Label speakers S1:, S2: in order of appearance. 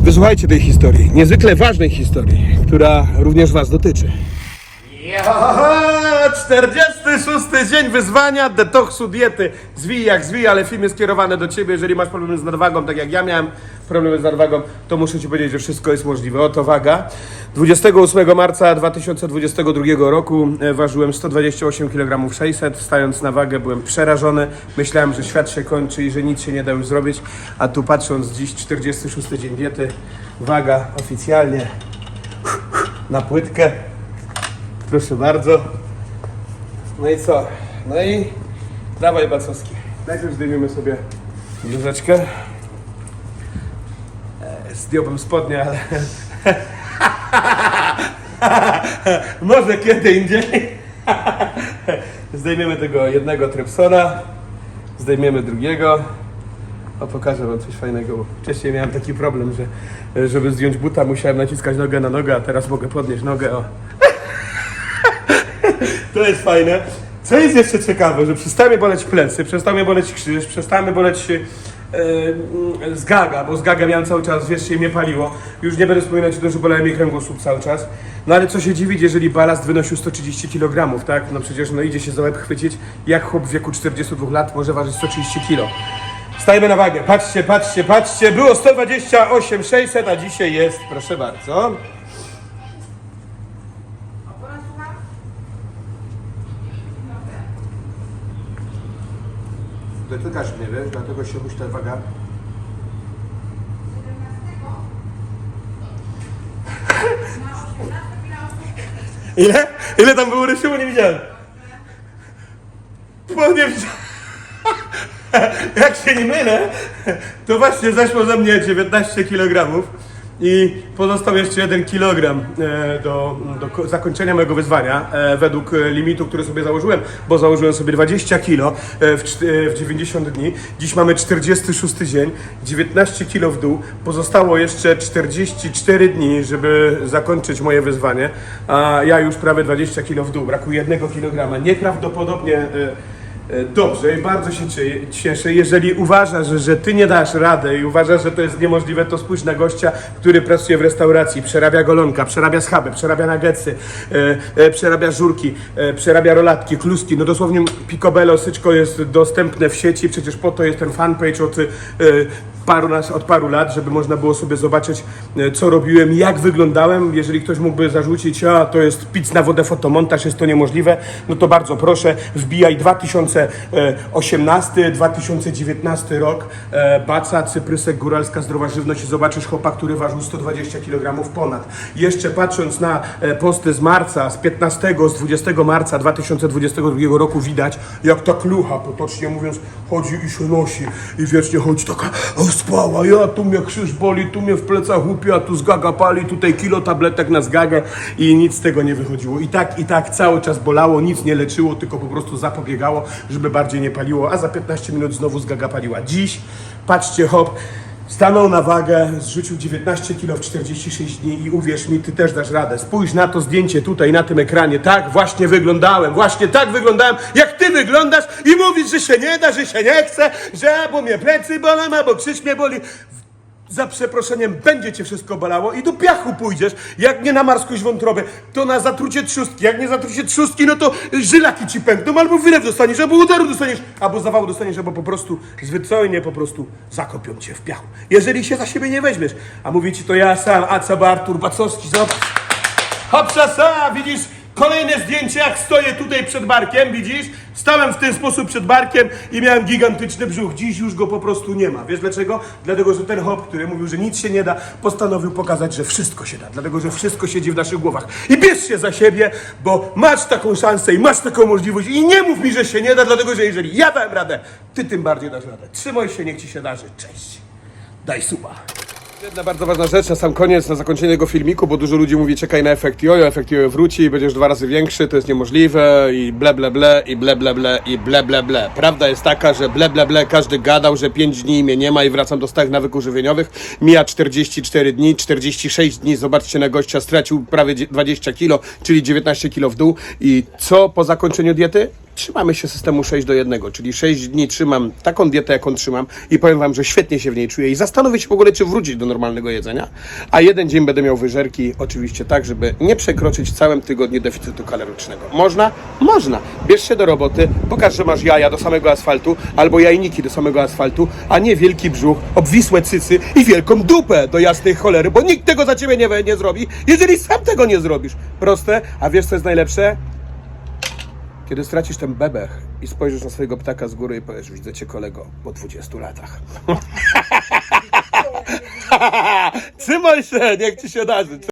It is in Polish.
S1: Wysłuchajcie tej historii, niezwykle ważnej historii, która również Was dotyczy. Ja, 46 dzień wyzwania, detoksu, diety. Zwij jak zwij, ale film jest skierowany do Ciebie. Jeżeli masz problemy z nadwagą, tak jak ja miałem problemy z nadwagą, to muszę Ci powiedzieć, że wszystko jest możliwe. Oto waga. 28 marca 2022 roku e, ważyłem 128 kg 600. Stając na wagę byłem przerażony. Myślałem, że świat się kończy i że nic się nie da już zrobić. A tu patrząc dziś 46 dzień diety, waga oficjalnie na płytkę. Proszę bardzo. No i co? No i dawaj Bacowski. Najpierw zdejmiemy sobie bluzeczkę. E, Zdjąłbym spodnie, ale... Może kiedy indziej. Zdejmiemy tego jednego Trypsona. Zdejmiemy drugiego. O, pokażę wam coś fajnego. Wcześniej miałem taki problem, że żeby zdjąć buta musiałem naciskać nogę na nogę, a teraz mogę podnieść nogę. O. To jest fajne. Co jest jeszcze ciekawe, że przestały mnie boleć plecy, przestały mnie boleć krzyż, przestały mnie boleć yy, yy, zgaga, bo zgaga miałem cały czas, wiesz, się mnie paliło. Już nie będę wspominać o tym, że bolałem mnie kręgosłup cały czas. No ale co się dziwić, jeżeli balast wynosił 130 kg, tak? No przecież no idzie się za łeb chwycić, jak chłop w wieku 42 lat może ważyć 130 kg. Stajemy na wagę, patrzcie, patrzcie, patrzcie, było 128 600, a dzisiaj jest, proszę bardzo. Dotykasz mnie, wiesz, dlatego się musi ta waga. Ile? Ile tam było rysiu? Nie widziałem. Bo nie widziałem. Jak się nie mylę, to właśnie zeszło ze mnie 19 kg i pozostał jeszcze 1 kg e, do, do ko- zakończenia mojego wyzwania e, według e, limitu, który sobie założyłem, bo założyłem sobie 20 kg w, w 90 dni. Dziś mamy 46 dzień, 19 kg w dół. Pozostało jeszcze 44 dni, żeby zakończyć moje wyzwanie, a ja już prawie 20 kg w dół. Brakuje 1 kg. Nieprawdopodobnie Dobrze, i bardzo się cie- cieszę. Jeżeli uważasz, że ty nie dasz rady i uważasz, że to jest niemożliwe, to spójrz na gościa, który pracuje w restauracji, przerabia golonka, przerabia schaby, przerabia nuggetsy, e, e, przerabia żurki, e, przerabia rolatki, kluski. No dosłownie picobello, syczko jest dostępne w sieci, przecież po to jest ten fanpage od e, paru, od paru lat, żeby można było sobie zobaczyć, e, co robiłem, jak wyglądałem. Jeżeli ktoś mógłby zarzucić, a to jest pic na wodę, fotomontaż, jest to niemożliwe, no to bardzo proszę, wbijaj 2018-2019 rok, e, Baca, Cyprysek, Góralska Zdrowa Żywność i zobaczysz chłopa, który ważył 120 kg ponad. Jeszcze patrząc na e, posty z marca, z 15, z 20 marca 2022 roku widać, jak ta klucha, potocznie mówiąc, chodzi i się nosi i wiecznie chodzi taka spała, ja tu mnie krzyż boli, tu mnie w plecach łupie, a tu zgaga pali, tutaj kilo tabletek na zgagę i nic z tego nie wychodziło. I tak, i tak cały czas bolało, nic nie leczyło, tylko po prostu zapobiegało, żeby bardziej nie paliło, a za 15 minut znowu zgaga paliła. Dziś, patrzcie hop, Stanął na wagę, zrzucił 19 kg w 46 dni i uwierz mi, ty też dasz radę. Spójrz na to zdjęcie tutaj na tym ekranie. Tak właśnie wyglądałem, właśnie tak wyglądałem, jak ty wyglądasz i mówisz, że się nie da, że się nie chce, że bo mnie plecy bolą, albo krzyż mnie boli. Za przeproszeniem będzie cię wszystko bolało i do piachu pójdziesz. Jak nie na marskość wątroby, to na zatrucie trzustki. Jak nie zatrucie trzustki, no to żylaki ci pękną, albo wylew dostaniesz, albo udaru dostaniesz, albo zawału dostaniesz, albo po prostu zwyczajnie po prostu zakopią cię w piachu. Jeżeli się za siebie nie weźmiesz. A mówi ci to ja sam, a co by Artur Bacowski, zobacz. Hopsasa, widzisz? Kolejne zdjęcie, jak stoję tutaj przed barkiem, widzisz? Stałem w ten sposób przed barkiem i miałem gigantyczny brzuch. Dziś już go po prostu nie ma. Wiesz dlaczego? Dlatego, że ten hop, który mówił, że nic się nie da, postanowił pokazać, że wszystko się da. Dlatego, że wszystko siedzi w naszych głowach. I bierz się za siebie, bo masz taką szansę i masz taką możliwość. I nie mów mi, że się nie da, dlatego, że jeżeli ja dałem radę, ty tym bardziej dasz radę. Trzymaj się, niech ci się darzy. Cześć. Daj suba. Jedna bardzo ważna rzecz na sam koniec, na zakończenie tego filmiku, bo dużo ludzi mówi czekaj na efekt jojo, efekt jojo wróci będziesz dwa razy większy, to jest niemożliwe i ble ble ble i ble ble ble i ble ble ble. Prawda jest taka, że ble ble ble każdy gadał, że 5 dni mnie nie ma i wracam do starych nawyków żywieniowych. Mija 44 dni, 46 dni, zobaczcie na gościa, stracił prawie 20 kilo, czyli 19 kilo w dół i co po zakończeniu diety? Trzymamy się systemu 6 do 1, czyli 6 dni trzymam taką dietę, jaką trzymam i powiem Wam, że świetnie się w niej czuję i zastanowię się w ogóle, czy wrócić do normalnego jedzenia, a jeden dzień będę miał wyżerki, oczywiście tak, żeby nie przekroczyć całym tygodniu deficytu kalorycznego. Można? Można. Bierz się do roboty, pokaż, że masz jaja do samego asfaltu, albo jajniki do samego asfaltu, a nie wielki brzuch, obwisłe cycy i wielką dupę do jasnej cholery, bo nikt tego za ciebie nie, nie zrobi, jeżeli sam tego nie zrobisz. Proste, a wiesz co jest najlepsze? Kiedy stracisz ten bebech i spojrzysz na swojego ptaka z góry i powiesz, widzę cię kolego po 20 latach. Trzymaj się, niech ci się darzy.